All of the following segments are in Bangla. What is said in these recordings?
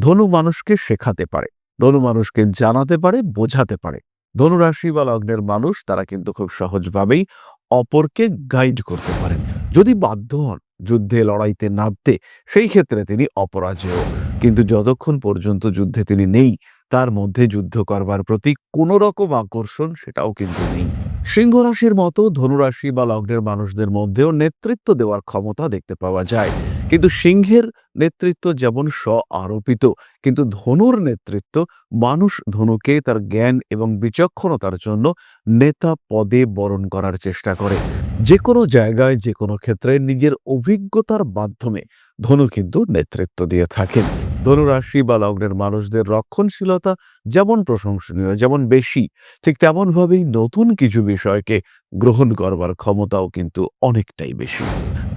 ধনু মানুষকে শেখাতে পারে। ধনু মানুষকে জানাতে পারে, বোঝাতে পারে। ধনুরাশি বা লগ্নের মানুষ তারা কিন্তু খুব সহজভাবেই অপরকে গাইড করতে পারেন। যদি বাধ্য হন যুদ্ধে লড়াইতে নামতে, সেই ক্ষেত্রে তিনি অপরাজেয়। কিন্তু যতক্ষণ পর্যন্ত যুদ্ধে তিনি নেই, তার মধ্যে যুদ্ধ করবার প্রতি কোনো রকম আকর্ষণ সেটাও কিন্তু নেই। সিংহ রাশির মতো ধনুরাশি বা লগ্নের মানুষদের মধ্যেও নেতৃত্ব দেওয়ার ক্ষমতা দেখতে পাওয়া যায়। কিন্তু সিংহের নেতৃত্ব যেমন স্ব আরোপিত কিন্তু ধনুর নেতৃত্ব মানুষ ধনুকে তার জ্ঞান এবং বিচক্ষণতার জন্য নেতা পদে বরণ করার চেষ্টা করে। যে কোনো জায়গায় যে কোনো ক্ষেত্রে নিজের অভিজ্ঞতার মাধ্যমে ধনু কিন্তু নেতৃত্ব দিয়ে থাকেন। ধনুরাশি বা লগ্নের মানুষদের রক্ষণশীলতা যেমন প্রশংসনীয়, যেমন বেশি, ঠিক তেমনভাবেই নতুন কিছু বিষয়কে গ্রহণ করবার ক্ষমতাও কিন্তু অনেকটাই বেশি।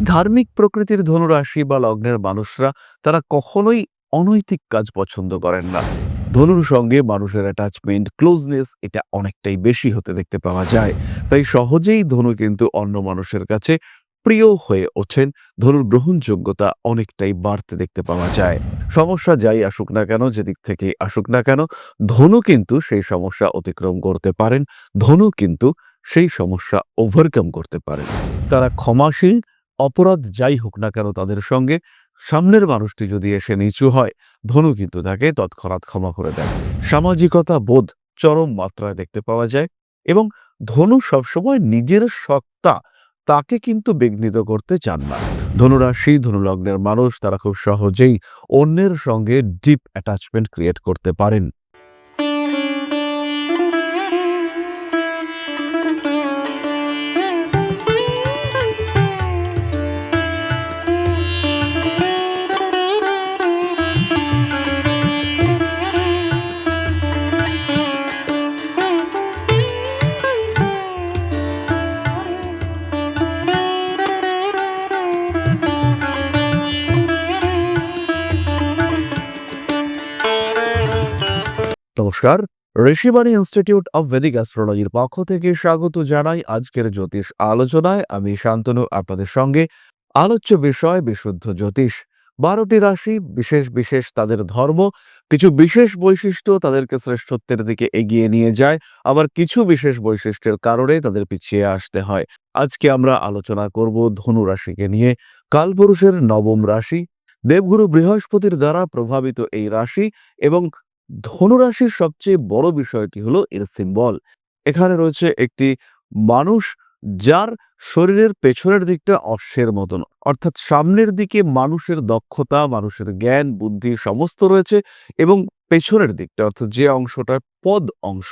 ধার্মিক প্রকৃতির ধনুরাশি বা লগ্নের মানুষরা তারা কখনোই অনৈতিক কাজ পছন্দ করেন না। ধনুর সঙ্গে মানুষের অ্যাটাচমেন্ট ক্লোজনেস এটা অনেকটাই বেশি হতে দেখতে পাওয়া যায়। তাই সহজেই ধনু কিন্তু অন্য মানুষের কাছে প্রিয় হয়ে ওঠেন, ধনুর গ্রহণযোগ্যতা অনেকটাই বাড়তে দেখতে পাওয়া যায়। সমস্যা যাই আসুক না কেন, যেদিক থেকে আসুক না কেন, ধনু কিন্তু সেই সমস্যা অতিক্রম করতে পারেন, ধনু কিন্তু সেই সমস্যা ওভারকাম করতে পারেন। তারা ক্ষমাশীল, অপরাধ যাই হোক না কেন তাদের সঙ্গে, সামনের মানুষটি যদি এসে নিচু হয়, ধনু কিন্তু তাকে তৎক্ষণাৎ ক্ষমা করে দেয় সামাজিকতা, বোধ চরম মাত্রায় দেখতে পাওয়া যায় এবং ধনু সবসময় নিজের সত্তা তাকে কিন্তু বিঘ্নিত করতে চান না। ধনুরাশি ধনুলগ্নের মানুষ, তারা খুব সহজেই অন্যের সঙ্গে ডিপ অ্যাটাচমেন্ট ক্রিয়েট করতে পারেন। নমস্কার। ঋষিবাণী ইনস্টিটিউট অব ভেদিক অ্যাস্ট্রোলজির পক্ষ থেকে স্বাগত জানাই আজকের জ্যোতিষ আলোচনায়। আমি শান্তনু, আপনাদের সঙ্গে আলোচ্য বিষয় বিশুদ্ধ জ্যোতিষ। বারোটি রাশি, বিশেষ বিশেষ তাদের ধর্ম, কিছু বিশেষ বৈশিষ্ট্য তাদেরকে শ্রেষ্ঠত্বের দিকে এগিয়ে নিয়ে যায়, আবার কিছু বিশেষ বৈশিষ্ট্যের কারণে তাদের পিছিয়ে আসতে হয়। আজকে আমরা আলোচনা করব ধনু রাশিকে নিয়ে। কালপুরুষের নবম রাশি, দেবগুরু বৃহস্পতির দ্বারা প্রভাবিত এই রাশি এবং ধনুরাশির সবচেয়ে বড় বিষয়টি হলো এর সিম্বল এখানে রয়েছে একটি মানুষ যার শরীরের পেছনের দিকটা অশ্বের মতন। অর্থাৎ সামনের দিকে মানুষের দক্ষতা, মানুষের জ্ঞান, বুদ্ধি সমস্ত রয়েছে এবং পেছনের দিকটা, অর্থাৎ যে অংশটা পদ অংশ,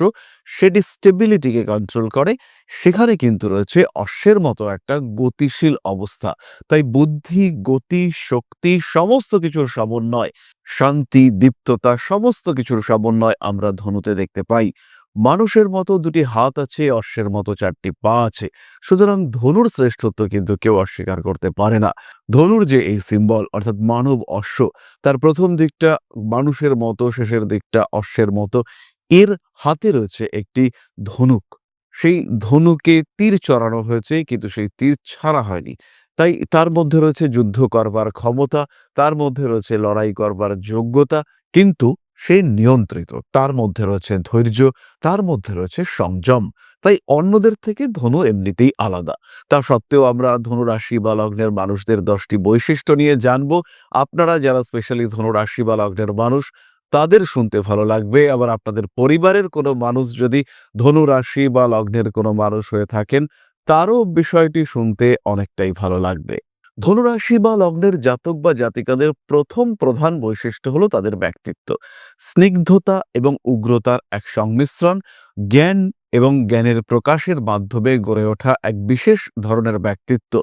সেটি স্টেবিলিটিকে কন্ট্রোল করে। সেখানে কিন্তু রয়েছে অশ্বের মতো একটা গতিশীল অবস্থা। তাই বুদ্ধি, গতি, শক্তি সমস্ত কিছুর সমন্বয়, শান্তি, দীপ্ততা সমস্ত কিছুর সমন্বয় আমরা ধনুতে দেখতে পাই। মানুষের মতো দুটি হাত আছে, অশ্বের মতো চারটি পা আছে। সুতরাং ধনুর শ্রেষ্ঠত্ব কিন্তু কেউ অস্বীকার করতে পারে না। ধনুর যে এই সিম্বল অর্থাৎ মানব অশ্ব, তার প্রথম দিকটা মানুষের মতো, শেষের দিকটা অশ্বের মতো। এর হাতে রয়েছে একটি ধনুক। সেই ধনুকে তীর চড়ানো হয়েছে, কিন্তু সেই তীর ছাড়া হয়নি। তাই তার মধ্যে রয়েছে যুদ্ধ করবার ক্ষমতা, তার মধ্যে রয়েছে লড়াই করবার যোগ্যতা, কিন্তু সে নিয়ন্ত্রিত, তার মধ্যে রয়েছে ধৈর্য, তার মধ্যে রয়েছে সংযম। তাই অন্যদের থেকে ধনু এমনিতেই আলাদা। তা সত্ত্বেও আমরা ধনু রাশি বা লগ্নের মানুষদের দশটি বৈশিষ্ট্য নিয়ে জানব। আপনারা যারা স্পেশালি ধনু রাশি বা লগ্নের মানুষ, তাদের শুনতে ভালো লাগবে। আবার আপনাদের পরিবারের কোনো মানুষ যদি ধনু রাশি বা লগ্নের কোনো মানুষ হয়ে থাকেন, তারও বিষয়টি শুনতে অনেকটাই ভালো লাগবে। ধনুরাশি বা লগ্নের জাতক বা জাতিকাদের প্রথম প্রধান বৈশিষ্ট্য হলো তাদের ব্যক্তিত্ব। স্নিগ্ধতা এবং উগ্রতার এক সংমিশ্রণ, জ্ঞান এবং জ্ঞানের প্রকাশের মাধ্যমে গড়ে ওঠা এক বিশেষ ধরনের ব্যক্তিত্ব।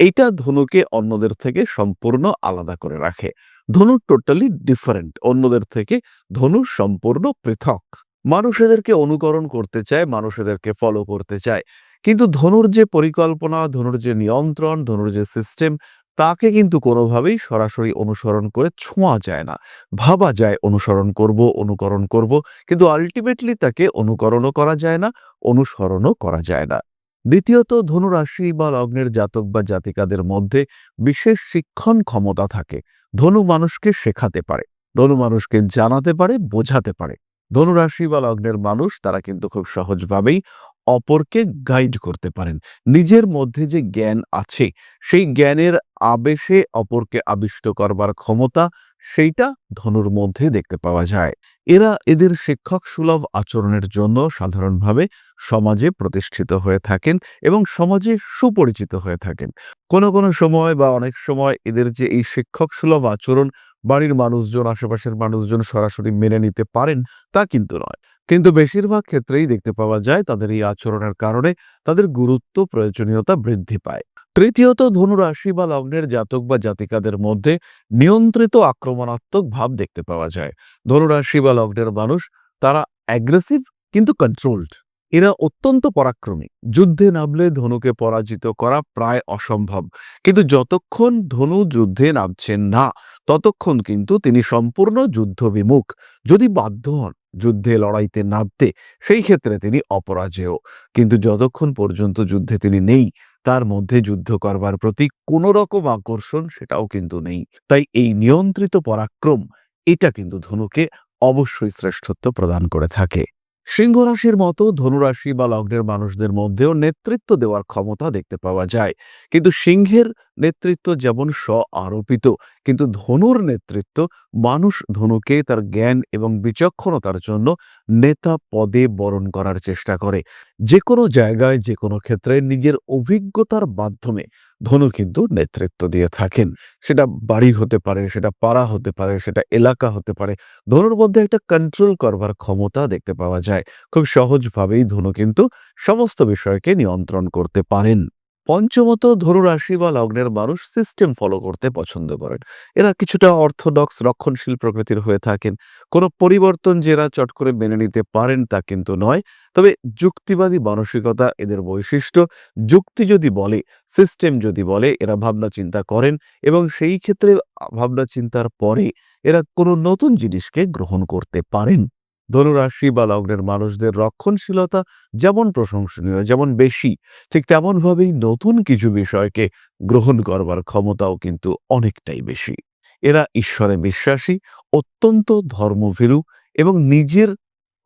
এইটা ধনুকে অন্যদের থেকে সম্পূর্ণ আলাদা করে রাখে। ধনু টোটালি ডিফারেন্ট অন্যদের থেকে ধনু সম্পূর্ণ পৃথক। মানুষ এদেরকে অনুকরণ করতে চায়, মানুষ এদেরকে ফলো করতে চায়। কিন্তু ধনুর যে পরিকল্পনা, ধনুর যে নিয়ন্ত্রণ, ধনুর যে সিস্টেম তাকে কিন্তু কোনোভাবেই সরাসরি অনুসরণ করে ছোঁয়া যায় না। ভাবা যায়, অনুসরণ করব, অনুকরণ করব, কিন্তু আলটিমেটলি তাকে অনুকরণও করা যায় না, অনুসরণও করা যায় না। দ্বিতীয়ত, ধনুরাশি বা লগ্নের জাতক বা জাতিকাদের মধ্যে বিশেষ শিক্ষণ ক্ষমতা থাকে। ধনু মানুষকে শেখাতে পারে, ধনু মানুষকে জানাতে পারে, বোঝাতে পারে। ধনুরাশি বা লগ্নের মানুষ, তারা কিন্তু খুব সহজভাবেই অপরকে গাইড করতে পারেন। নিজের মধ্যে যে জ্ঞান আছে, সেই জ্ঞানের আবেশে অপরকে আবিষ্ট করবার ক্ষমতা, সেইটা ধনুর মধ্যে দেখতে পাওয়া যায়। এরা এদের শিক্ষক সুলভ আচরণের জন্য সাধারণভাবে সমাজে প্রতিষ্ঠিত হয়ে থাকেন এবং সমাজে সুপরিচিত হয়ে থাকেন। কোনো কোনো সময় বা অনেক সময় এদের যে এই শিক্ষক সুলভ আচরণ, বাড়ির মানুষজন, আশেপাশের মানুষজন সরাসরি মেনে নিতে পারেন, তা কিন্তু নয়। কিন্তু বেশিরভাগ ক্ষেত্রেই দেখতে পাওয়া যায় তাদের এই আচরণের কারণে তাদের গুরুত্ব, প্রয়োজনীয়তা বৃদ্ধি পায়। তৃতীয়ত, ধনুরাশি বা লগ্নের জাতক বা জাতিকাদের মধ্যে নিয়ন্ত্রিত আক্রমণাত্মক ভাব দেখতে পাওয়া যায়। ধনুরাশি বা লগ্নের মানুষ তারা অ্যাগ্রেসিভ কিন্তু কন্ট্রোলড এরা অত্যন্ত পরাক্রমী। যুদ্ধে নামলে ধনুকে পরাজিত করা প্রায় অসম্ভব। কিন্তু যতক্ষণ ধনু যুদ্ধে নামছেন না, ততক্ষণ কিন্তু তিনি সম্পূর্ণ যুদ্ধবিমুখ যদি বাধ্য হন যুদ্ধে, লড়াইতে নামতে, সেই ক্ষেত্রে তিনি অপরাজেয়। কিন্তু যতক্ষণ পর্যন্ত যুদ্ধে তিনি নেই, তার মধ্যে যুদ্ধ করবার প্রতি কোনো রকম আকর্ষণ সেটাও কিন্তু নেই। তাই এই নিয়ন্ত্রিত পরাক্রম, এটা কিন্তু ধনুকে অবশ্যই শ্রেষ্ঠত্ব প্রদান করে থাকে। সিংহ রাশির মতো ধনুরাশি বা লগ্নের মানুষদের মধ্যেও নেতৃত্ব দেওয়ার ক্ষমতা দেখতে পাওয়া যায়। কিন্তু সিংহের নেতৃত্ব যেমন স্ব আরোপিত কিন্তু ধনুর নেতৃত্ব মানুষ ধনুকে তার জ্ঞান এবং বিচক্ষণতার জন্য নেতা পদে বরণ করার চেষ্টা করে। যে কোনো জায়গায় যে কোনো ক্ষেত্রে নিজের অভিজ্ঞতার মাধ্যমে ধনু কিন্তু নেতৃত্ব দিয়ে থাকেন। সেটা বাড়ি হতে পারে, সেটা পাড়া হতে পারে, সেটা এলাকা হতে পারে। ধনুর মধ্যে একটা কন্ট্রোল করবার ক্ষমতা দেখতে পাওয়া যায়। খুব সহজভাবেই ধনু কিন্তু সমস্ত বিষয়কে নিয়ন্ত্রণ করতে পারেন। পঞ্চমত ধনুরাশি বা লগ্নের মানুষ সিস্টেম ফলো করতে পছন্দ করেন। এরা কিছুটা অর্থোডক্স রক্ষণশীল প্রকৃতির হয়ে থাকেন। কোনো পরিবর্তন যে এরা চট করে মেনে নিতে পারেন তা কিন্তু নয়। তবে যুক্তিবাদী মানসিকতা এদের বৈশিষ্ট্য। যুক্তি যদি বলে সিস্টেম যদি বলে, এরা ভাবনা চিন্তা করেন এবং সেই ক্ষেত্রে ভাবনা চিন্তার পরে এরা কোনো নতুন জিনিসকে গ্রহণ করতে পারেন। ধনুরাশি বা লগ্নের মানুষদের রক্ষণশীলতা যেমন প্রশংসনীয়, যেমন বেশি, ঠিক তেমনভাবেই নতুন কিছু বিষয়কে গ্রহণ করবার ক্ষমতাও কিন্তু অনেকটাই বেশি। এরা ঈশ্বরে বিশ্বাসী, অত্যন্ত ধর্মভীরু এবং নিজের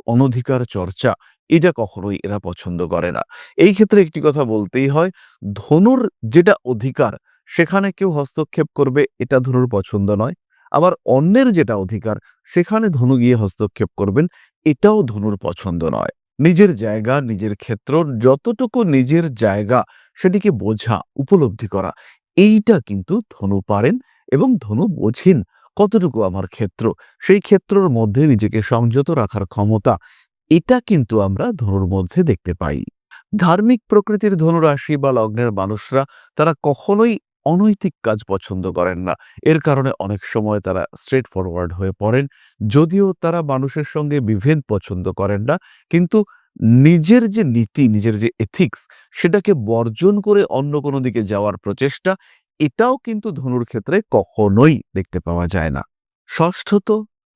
অনধিকার চর্চা এটা কখনোই এরা পছন্দ করে না। এই ক্ষেত্রে একটি কথা বলতেই হয়, ধনুর যেটা অধিকার, সেখানে কেউ হস্তক্ষেপ করবে এটা ধনুর পছন্দ নয়। আবার অন্যের যেটা অধিকার, সেখানে ধনু গিয়ে হস্তক্ষেপ করবেন, এটাও ধনুর পছন্দ নয়। নিজের জায়গা, নিজের ক্ষেত্র, যতটুকু নিজের জায়গা, সেটিকে বোঝা, উপলব্ধি করা, এইটা কিন্তু ধনু পারেন এবং ধনু বোঝেন কতটুকু আমার ক্ষেত্র। সেই ক্ষেত্রর মধ্যে নিজেকে সংযত রাখার ক্ষমতা, এটা কিন্তু আমরা ধনুর মধ্যে দেখতে পাই। ধার্মিক প্রকৃতির ধনুরাশি বা লগ্নের মানুষরা, তারা কখনোই অনৈতিক কাজ পছন্দ করেন না। এর কারণে অনেক সময় তারা স্ট্রেট ফরওয়ার্ড হয়ে পড়েন। যদিও তারা মানুষের সঙ্গে বিভেদ পছন্দ করেন না, কিন্তু নিজের যে নীতি, নিজের যে এথিক্স সেটাকে বর্জন করে অন্য কোনো দিকে যাওয়ার প্রচেষ্টা, এটাও কিন্তু ধনুর ক্ষেত্রে কখনোই দেখতে পাওয়া যায় না। ষষ্ঠত,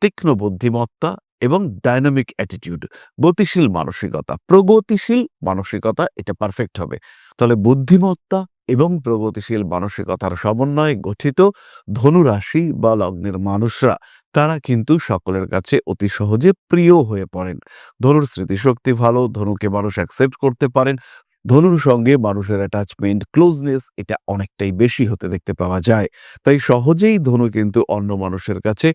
তীক্ষ্ণ বুদ্ধিমত্তা এবং ডাইনামিক অ্যাটিটিউড গতিশীল মানসিকতা। প্রগতিশীল মানসিকতা, এটা পারফেক্ট হবে। তাহলে বুদ্ধিমত্তা এবং প্রগতিশীল মানসিকতার সমন্বয়ে গঠিত ধনুরাশি বা লগ্নের মানুষরা, তারা কিন্তু সকলের কাছে অতি সহজে প্রিয় হয়ে পড়েন। ধনুর স্মৃতিশক্তি ভালো, ধনুকে মানুষ অ্যাকসেপ্ট করতে পারেন। ধনুর সঙ্গে মানুষের অ্যাটাচমেন্ট ক্লোজনেস এটা অনেকটাই বেশি হতে দেখতে পাওয়া যায়। তাই সহজেই ধনু কিন্তু অন্য মানুষের কাছে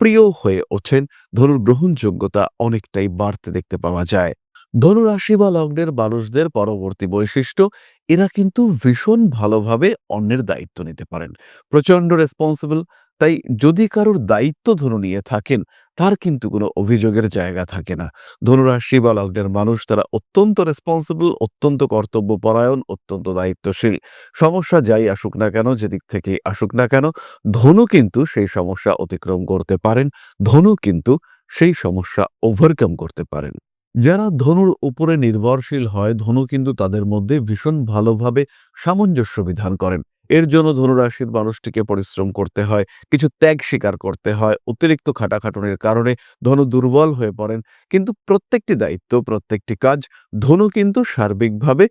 প্রিয় হয়ে ওঠেন। ধনুর গ্রহণযোগ্যতা অনেকটাই বাড়তে দেখতে পাওয়া যায়। ধনুরাশি বা লগ্নের মানুষদের পরবর্তী বৈশিষ্ট্য, এরা কিন্তু ভীষণ ভালোভাবে অন্যের দায়িত্ব নিতে পারেন। প্রচণ্ড রেসপন্সিবল তাই যদি কারোর দায়িত্ব ধনু নিয়ে থাকেন, তার কিন্তু কোনো অভিযোগের জায়গা থাকে না। ধনুরাশি বা লগ্নের মানুষ তারা অত্যন্ত রেসপন্সিবল অত্যন্ত কর্তব্যপরায়ণ, অত্যন্ত দায়িত্বশীল। সমস্যা যাই আসুক না কেন, যেদিক থেকে আসুক না কেন, ধনু কিন্তু সেই সমস্যা অতিক্রম করতে পারেন, ধনু কিন্তু সেই সমস্যা ওভারকাম করতে পারেন। যারা ধনুর উপরে নির্ভরশীল হয়, ধনু কিন্তু তাদের মধ্যে ভীষণ ভালোভাবে সামঞ্জস্য বিধান করেন। এর জন্য ধনুরাশির মানুষটিকে পরিশ্রম করতে হয়, কিছু ত্যাগ স্বীকার করতে হয়, অতিরিক্ত খাটাখাটুনির কারণে ধনু দুর্বল হয়ে পড়েন। কিন্তু প্রত্যেকটি দায়িত্ব, প্রত্যেকটি কাজ ধনু কিন্তু সার্বিকভাবে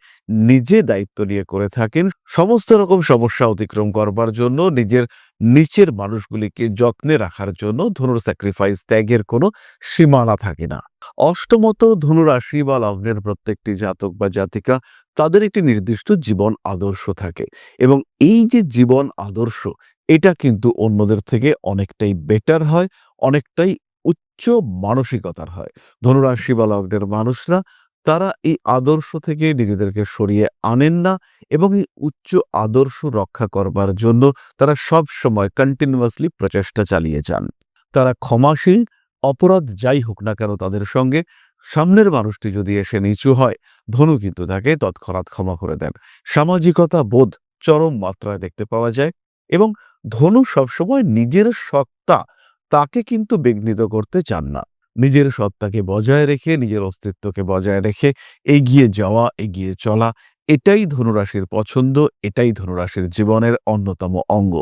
নিজে দায়িত্ব নিয়ে করে থাকেন। সমস্ত রকম সমস্যা অতিক্রম করবার জন্য, নিজের নিচের মানুষগুলিকে যত্নে রাখার জন্য ধনুর স্যাক্রিফাইস ত্যাগের কোনো সীমানা থাকে না। অষ্টমত ধনুরাশি বা লগ্নের প্রত্যেকটি জাতক বা জাতিকা, তাদের একটি নির্দিষ্ট জীবন আদর্শ থাকে। এবং এই যে জীবন আদর্শ, এটা কিন্তু অন্যদের থেকে অনেকটাই বেটার হয়, অনেকটাই উচ্চ মানসিকতার হয়। ধনুরাশি বা লগ্নের মানুষরা, তারা এই আদর্শ থেকে নিজেদেরকে সরিয়ে আনেন না এবং এই উচ্চ আদর্শ রক্ষা করবার জন্য তারা সব সময় কন্টিনিউয়াসলি প্রচেষ্টা চালিয়ে যান। তারা ক্ষমাশীল অপরাধ যাই হোক না কেন তাদের সঙ্গে, সামনের মানুষটি যদি এসে নিচু হয়, ধনু কিন্তু তাকে তৎক্ষণাৎ ক্ষমা করে দেন। সামাজিকতা বোধ চরম মাত্রায় দেখতে পাওয়া যায় এবং ধনু সবসময় নিজের সত্তা তাকে কিন্তু বিঘ্নিত করতে চান না। নিজের সত্তাকে বজায় রেখে, নিজের অস্তিত্বকে বজায় রেখে এগিয়ে যাওয়া, এগিয়ে চলা, এটাই ধনুরাশির পছন্দ, এটাই ধনুরাশির জীবনের অন্যতম অঙ্গ।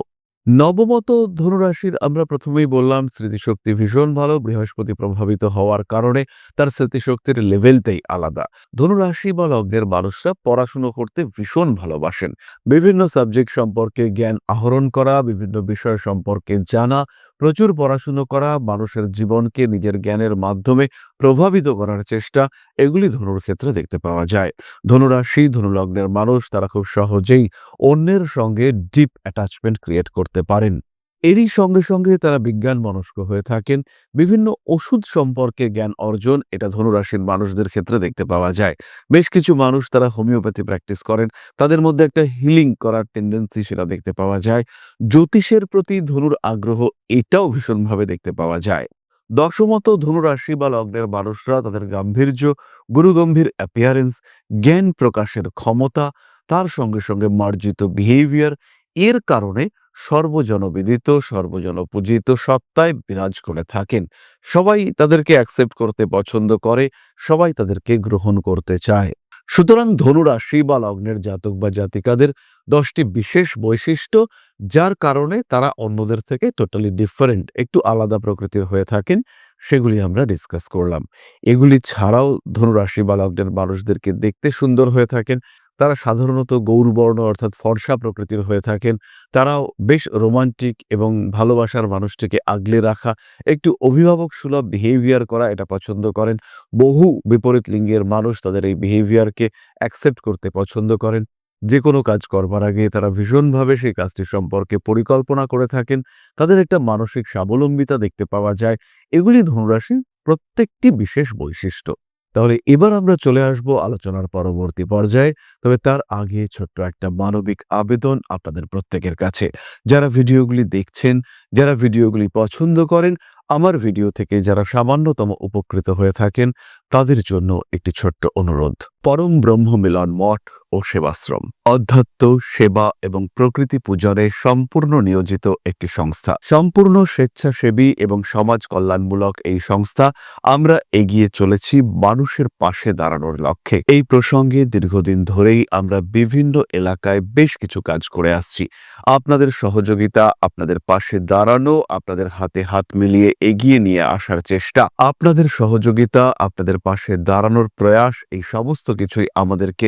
নবমত ধনুরাশির আমরা প্রথমেই বললাম, স্মৃতিশক্তি ভীষণ ভালো, বৃহস্পতি প্রভাবিত হওয়ার কারণে তার স্মৃতিশক্তির লেভেলটাই আলাদা। ধনুরাশি বা লগ্নের মানুষরা পড়াশুনো করতে ভীষণ ভালোবাসেন। বিভিন্ন সাবজেক্ট সম্পর্কে জ্ঞান আহরণ করা, বিভিন্ন বিষয় সম্পর্কে জানা, প্রচুর পড়াশুনো করা, মানুষের জীবনকে নিজের জ্ঞানের মাধ্যমে প্রভাবিত করার চেষ্টা এগুলি ধনুর ক্ষেত্রে দেখতে পাওয়া যায়। ধনুরাশি ধনুলগ্নের মানুষ, তারা খুব সহজেই অন্যের সঙ্গে ডিপ অ্যাটাচমেন্ট ক্রিয়েট করতে পারেন। এরই সঙ্গে সঙ্গে তারা বিজ্ঞান মনস্ক হয়ে থাকেন। বিভিন্ন ওষুধ সম্পর্কে জ্ঞান অর্জন এটা ধনুরাশির মানুষদের ক্ষেত্রে দেখতে পাওয়া যায়। বেশ কিছু মানুষ তারা হোমিওপ্যাথি প্র্যাকটিস করেন। তাদের মধ্যে একটা হিলিং করার টেন্ডেন্সি সেটা দেখতে পাওয়া যায়। জ্যোতিষের প্রতি ধনুর আগ্রহ এটাও ভীষণভাবে দেখতে পাওয়া যায়। দশমত ধনুরাশি বা লগ্নের মানুষরা তাদের গাম্ভীর্য, গুরুগম্ভীর অ্যাপিয়ারেন্স জ্ঞান প্রকাশের ক্ষমতা, তার সঙ্গে সঙ্গে মার্জিত বিহেভিয়ার এর কারণে সর্বজনবিদিত, সর্বজনপূজিত সত্তায় বিরাজ করে থাকেন। সবাই তাদেরকে অ্যাকসেপ্ট করতে পছন্দ করে, সবাই তাদেরকে গ্রহণ করতে চায়। সুতরাং ধনুরাশি বা লগ্নের জাতক বা জাতিকাদের দশটি বিশেষ বৈশিষ্ট্য, যার কারণে তারা অন্যদের থেকে টোটালি ডিফারেন্ট একটু আলাদা প্রকৃতির হয়ে থাকেন, সেগুলি আমরা ডিসকাস করলাম। এগুলি ছাড়াও ধনুরাশি বা লগ্নের মানুষদেরকে দেখতে সুন্দর হয়ে থাকেন তারা সাধারণত গৌরবর্ণ অর্থাৎ ফর্সা প্রকৃতির হয়ে থাকেন। তারাও বেশ রোমান্টিক এবং ভালোবাসার মানুষটিকে আগলে রাখা, একটু অভিভাবক সুলভ বিহেভিয়ার করা এটা পছন্দ করেন। বহু বিপরীত লিঙ্গের মানুষ তাদের এই বিহেভিয়ারকে অ্যাকসেপ্ট করতে পছন্দ করেন। যে কোনো কাজ করবার আগে তারা ভীষণভাবে সেই কাজটি সম্পর্কে পরিকল্পনা করে থাকেন। তাদের একটা মানসিক স্বাবলম্বিতা দেখতে পাওয়া যায়। এগুলি ধনুরাশির প্রত্যেকটি বিশেষ বৈশিষ্ট্য। তাহলে এবার আমরা চলে আসব আলোচনার পরবর্তী পর্যায়ে। তবে তার আগে ছোট্ট একটা মানবিক আবেদন আপনাদের প্রত্যেকের কাছে। যারা ভিডিওগুলি দেখছেন যারা ভিডিওগুলি পছন্দ করেন, আমার ভিডিও থেকে যারা সামান্যতম উপকৃত হয়ে থাকেন, তাদের জন্য একটি ছোট্ট অনুরোধ। পরম ব্রহ্ম মিলন মঠ ও সেবাশ্রম, অধ্যাত্ম, সেবা এবং প্রকৃতি পূজনে সম্পূর্ণ নিয়োজিত একটি সংস্থা। সম্পূর্ণ স্বেচ্ছাসেবী এবং সমাজ কল্যাণমূলক এই সংস্থা, আমরা এগিয়ে চলেছি মানুষের পাশে দাঁড়ানোর লক্ষ্যে। এই প্রসঙ্গে দীর্ঘদিন ধরেই আমরা বিভিন্ন এলাকায় বেশ কিছু কাজ করে আসছি। আপনাদের সহযোগিতা, আপনাদের পাশে দাঁড়ানো, আপনাদের হাতে হাত মিলিয়ে এগিয়ে নিয়ে আসার চেষ্টা, আপনাদের সহযোগিতা, আপনাদের পাশে দাঁড়ানোর প্রয়াস, এই সমস্ত কিছুই আমাদেরকে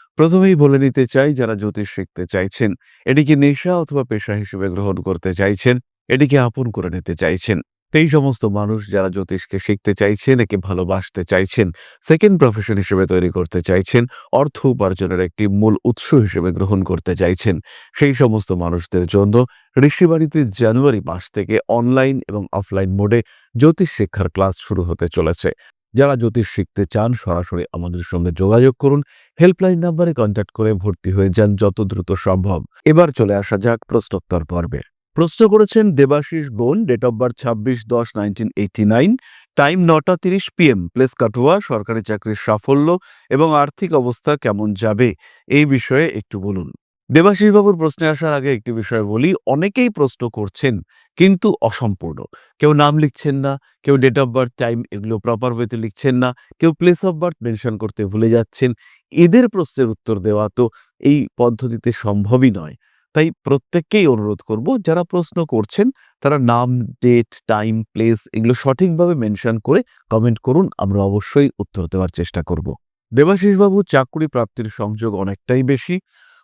প্রথমেই বলে নিতে চাই, যারা জ্যোতিষ শিখতে চাইছেন, এটিকে নেশা অথবা পেশা হিসেবে গ্রহণ করতে চাইছেন, এটিকে আপন করে নিতে চাইছেন। সেই সমস্ত মানুষ যারা জ্যোতিষকে শিখতে চাইছেন, একে ভালোবাসতে চাইছেন সেকেন্ড প্রফেশন হিসেবে তৈরি করতে চাইছেন, অর্থ উপার্জনের একটি মূল উৎস হিসেবে গ্রহণ করতে চাইছেন, সেই সমস্ত মানুষদের জন্য ঋষিবাড়িতে জানুয়ারি মাস থেকে অনলাইন এবং অফলাইন মোডে জ্যোতিষ শিক্ষার ক্লাস শুরু হতে চলেছে। যারা জ্যোতিষ শিখতে চান, সরাসরি আমাদের সঙ্গে যোগাযোগ করুন। হেল্পলাইন নাম্বারে কন্ট্যাক্ট করে ভর্তি হয়ে যান যত দ্রুত সম্ভব। এবার চলে আসা যাক প্রশ্নোত্তর পর্বে। প্রশ্ন করেছেন দেবাশিস বোন ডেট অফ বার্থ ছাব্বিশ দশ নাইনটিন এইটি নাইন টাইম নটা তিরিশ পিএম প্লেস কাটুয়া, সরকারি চাকরির সাফল্য এবং আর্থিক অবস্থা কেমন যাবে? এই বিষয়ে একটু বলুন। দেবাশিস বাবুর প্রশ্নে আসার আগে একটি বিষয় বলি, অনেকেই প্রশ্ন করছেন, কিন্তু অসম্পূর্ণ। কেউ নাম লিখছেন না, কেউ ডেট অফ বার্থ টাইম এগুলো প্রপার ওয়েতে লিখছেন না, কেউ প্লেস অফ বার্থ মেনশন করতে ভুলে যাচ্ছেন। এদের প্রশ্নের উত্তর দেওয়া তো এই পদ্ধতিতে সম্ভবই নয়। তাই প্রত্যেককেই অনুরোধ করব, যারা প্রশ্ন করছেন, তারা নাম ডেট টাইম প্লেস এগুলো সঠিকভাবে মেনশন করে কমেন্ট করুন, আমরা অবশ্যই উত্তর দেওয়ার চেষ্টা করব। দেবাশিসবাবু চাকরি প্রাপ্তির সংযোগ অনেকটাই বেশি।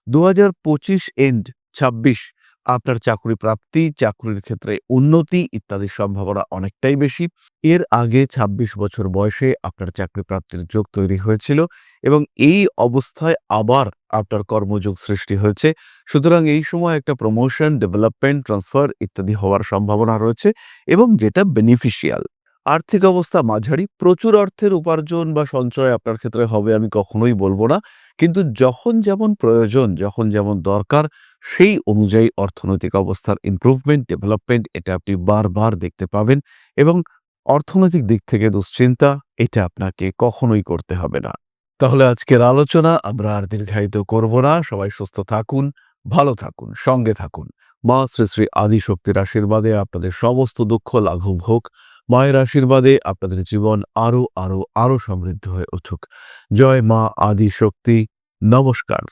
দু হাজার পঁচিশ এন্ড ছাব্বিশ আপনার চাকরি প্রাপ্তি, চাকরির ক্ষেত্রে উন্নতি ইত্যাদির সম্ভাবনা অনেকটাই বেশি। এর আগে ২৬ বছর বয়সে আপনার চাকরি প্রাপ্তির যোগ তৈরি হয়েছিল এবং এই অবস্থায় আবার আপনার কর্মযোগ সৃষ্টি হয়েছে। সুতরাং এই সময় একটা প্রমোশন ডেভেলপমেন্ট ট্রান্সফার ইত্যাদি হওয়ার সম্ভাবনা রয়েছে এবং যেটা বেনিফিশিয়াল আর্থিক অবস্থা মাঝারি, প্রচুর অর্থের উপার্জন বা সঞ্চয় আপনার ক্ষেত্রে হবে আমি কখনোই বলব না। কিন্তু যখন যেমন প্রয়োজন, যখন যেমন দরকার, সেই অনুযায়ী অর্থনৈতিক অবস্থার ইমপ্রুভমেন্ট ডেভেলপমেন্ট এটা আপনি বারবার দেখতে পাবেন এবং অর্থনৈতিক দিক থেকে দুশ্চিন্তা এটা আপনাকে কখনোই করতে হবে না। তাহলে আজকের আলোচনা আমরা আর দীর্ঘায়িত করব না। সবাই সুস্থ থাকুন, ভালো থাকুন, সঙ্গে থাকুন। মা শ্রী শ্রী আদিশক্তির আশীর্বাদে আপনাদের সমস্ত দুঃখ লাঘব হোক। মায়ের আশীর্বাদে আপনাদের জীবন আরও আরও আরও সমৃদ্ধ হয়ে উঠুক। জয় মা আদি শক্তি। নমস্কার।